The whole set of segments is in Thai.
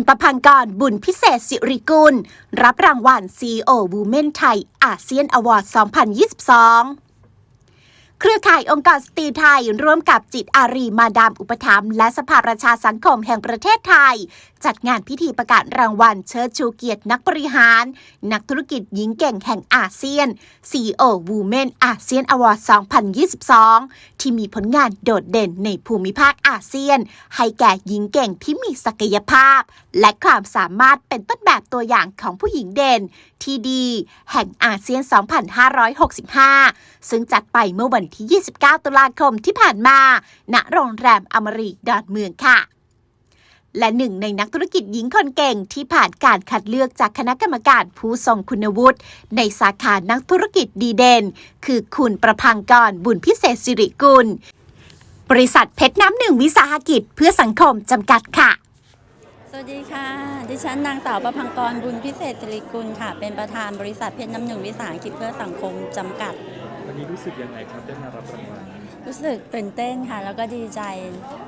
คุณประพังกรบุญพิเศษสิริกุล รับรางวัล CEO Women ไทยอาเซียนอวอร์ด 2022 เครือข่ายองค์กรสตรีไทย ร่วมกับจิตอารีมาดามอุปถัมภ์และสภาประชาสังคมแห่งประเทศไทย จัดงานพิธีประกาศรางวัลเชิดชูเกียรตินักบริหาร นักธุรกิจหญิงเก่งแห่งอาเซียน CEO Women อาเซียนอวอร์ด2022 ที่มีผลงานโดดเด่นในภูมิภาคอาเซียน ให้แก่หญิงเก่งที่มีศักยภาพ และความสามารถเป็นต้นแบบตัวอย่างของผู้หญิงเด่น ที่ดี แห่งอาเซียน 2565 ซึ่งจัดไปเมื่อวันที่ 29 ตุลาคมที่ผ่านมา ณ โรงแรมอมรีดอนเมืองค่ะ และหนึ่งในนักธุรกิจหญิงคนเก่งที่ผ่านการคัดเลือกจากคณะกรรมการผู้ทรงคุณวุฒิ ในสาขานักธุรกิจดีเด่น คือคุณประพังกรบุญพิเศษสิริกุล บริษัทเพชรน้ำหนึ่งวิสาหกิจเพื่อสังคมจำกัดค่ะสวัสดีค่ะ ดิฉันนางสาวประพังกรบุญพิเศษสิริกุลค่ะ เป็นประธานบริษัทเพชรน้ำหนึ่งวิสาหกิจเพื่อสังคมจำกัด รู้สึกยังไงครับได้มารับรางวัลรู้สึกตื่นเต้นค่ะ แล้วก็ดีใจ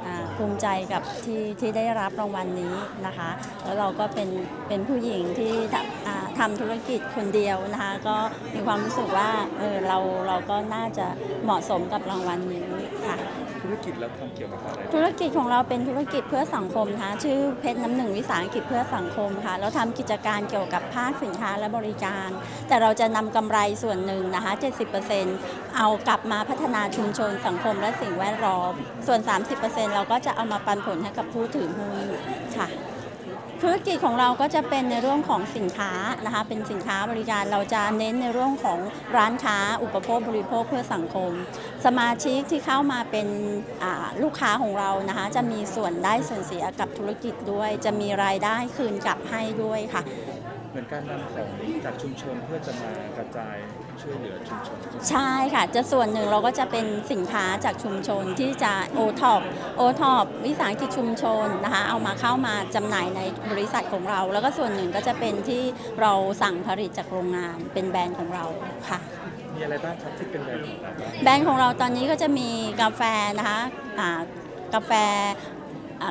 อ่าภูมิใจกับที่ที่ได้รับรางวัลนี้นะคะ แล้วเราก็เป็นเป็นผู้หญิงที่ทำอ่าทำธุรกิจคนเดียวนะคะ ก็มีความรู้สึกว่าเออเราเราก็น่าจะเหมาะสมกับรางวัลนี้ ค่ะ ธุรกิจเราทำเกี่ยวกับอะไรธุรกิจของเราเป็นธุรกิจเพื่อสังคมนะคะชื่อเพชรน้ำหนึ่งวิสาหกิจเพื่อสังคมค่ะ เราทำกิจการเกี่ยวกับภาคสินค้าและบริการ แต่เราจะนำกำไรส่วนหนึ่งนะคะ 70%เอากลับมาพัฒนาชุมชนสังคมและสิ่งแวดล้อม ส่วน 30%เราก็จะเอามาปันผลให้กับผู้ถือหุ้นค่ะ ธุรกิจของเราก็จะเป็นในเรื่องของสินค้านะคะเป็นสินค้าบริการเราจะเน้นในเรื่องของร้านค้า อุปโภคบริโภคเพื่อสังคม สมาชิกที่เข้ามาเป็นลูกค้าของเรานะคะ จะมีส่วนได้ส่วนเสียกับธุรกิจด้วย จะมีรายได้คืนกลับให้ด้วยค่ะ เหมือนการนำของจากชุมชนเพื่อจะมากระจายช่วยเหลือชุมชนใช่ค่ะ จะส่วนหนึ่งเราก็จะเป็นสินค้าจากชุมชนที่จะโอท็อปโอท็อปวิสาหกิจชุมชนนะคะเอามาเข้ามาจำหน่ายในบริษัทของเรา แล้วก็ส่วนหนึ่งก็จะเป็นที่เราสั่งผลิตจากโรงงานเป็นแบรนด์ของเราค่ะมีอะไรบ้างครับที่เป็นแบรนด์ของเราแบรนด์ของเราตอนนี้ก็จะมีกาแฟนะคะอ่ากาแฟ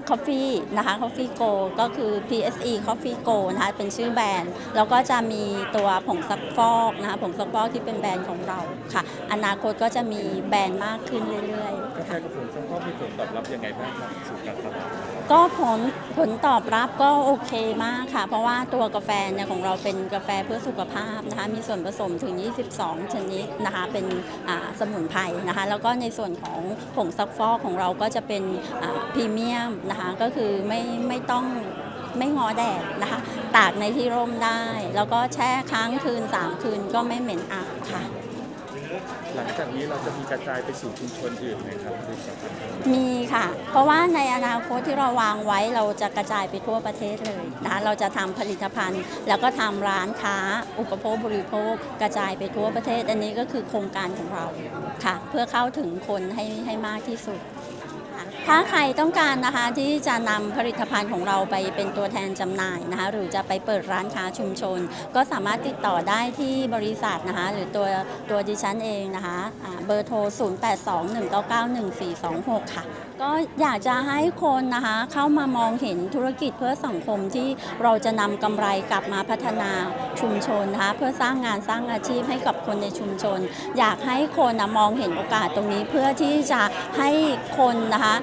คอฟฟี่นะคะ Coffee Go ก็คือ PSE Coffee Go นะคะเป็นชื่อแบรนด์ แล้วก็จะมีตัวผงซักฟอกนะคะผงซักฟอกที่เป็นแบรนด์ของเราค่ะ อนาคตก็จะมีแบรนด์มากขึ้นเรื่อยๆ กาแฟกับผลสังเคราะห์มีผลตอบรับยังไงบ้างครับสู่การตลาดก็ผลผลตอบรับก็โอเคมากค่ะ เพราะว่าตัวกาแฟเนี่ยของเราเป็นกาแฟเพื่อสุขภาพนะคะมีส่วนผสมถึง 22 ชนิดนะคะเป็นอ่าสมุนไพรนะคะแล้วก็ในส่วนของผงซักฟอกของเราก็จะเป็นพรีเมียมนะคะก็คือไม่ไม่ต้องไม่งอแดดนะคะตากในที่ร่มได้ แล้วก็แช่ค้างคืน 3 คืนก็ไม่เหม็นอับค่ะ หลังจากนี้เราจะมีกระจายไปสู่ชุมชนอื่นไหมครับบริษัทของเรามีค่ะ เพราะว่าในอนาคตที่เราวางไว้เราจะกระจายไปทั่วประเทศเลยนะคะเราจะทำผลิตภัณฑ์ แล้วก็ทำร้านค้า อุปโภคบริโภค กระจายไปทั่วประเทศ อันนี้ก็คือโครงการของเราค่ะ เพื่อเข้าถึงคนให้ให้มากที่สุดค่ะ ถ้าใครต้องการนะคะที่จะนำผลิตภัณฑ์ของเราไปเป็นตัวแทนจำหน่ายนะคะ หรือจะไปเปิดร้านค้าชุมชน ก็สามารถติดต่อได้ที่บริษัทนะคะ หรือตัวตัวดิฉันเองนะคะะเบอร์โทร 0821991426 ค่ะ ก็อยากจะให้คนนะคะเข้ามามองเห็นธุรกิจเพื่อสังคมที่เราจะนำกำไรกลับมาพัฒนาชุมชนนะคะเพื่อสร้างงานสร้างอาชีพให้กับคนในชุมชน อยากให้คนนะมองเห็นโอกาสตรงนี้เพื่อที่จะให้คนนะคะ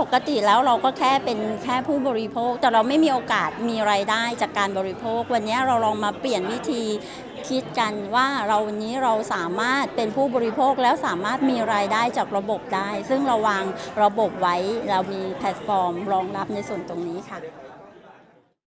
ปกติแล้วเราก็แค่เป็นแค่ผู้บริโภค แต่เราไม่มีโอกาสมีไรายได้จากการบริโภค วันนี้เราลองมาเปลี่ยนวิธี คิดกันว่าเราวันนี้เราสามารถเป็นผู้บริโภคแล้วสามารถมีรายได้จากระบบได้ ซึ่งเราวางระบบไว้เรามีแพลตฟอร์มรองรับในส่วนตรงนี้ค่ะ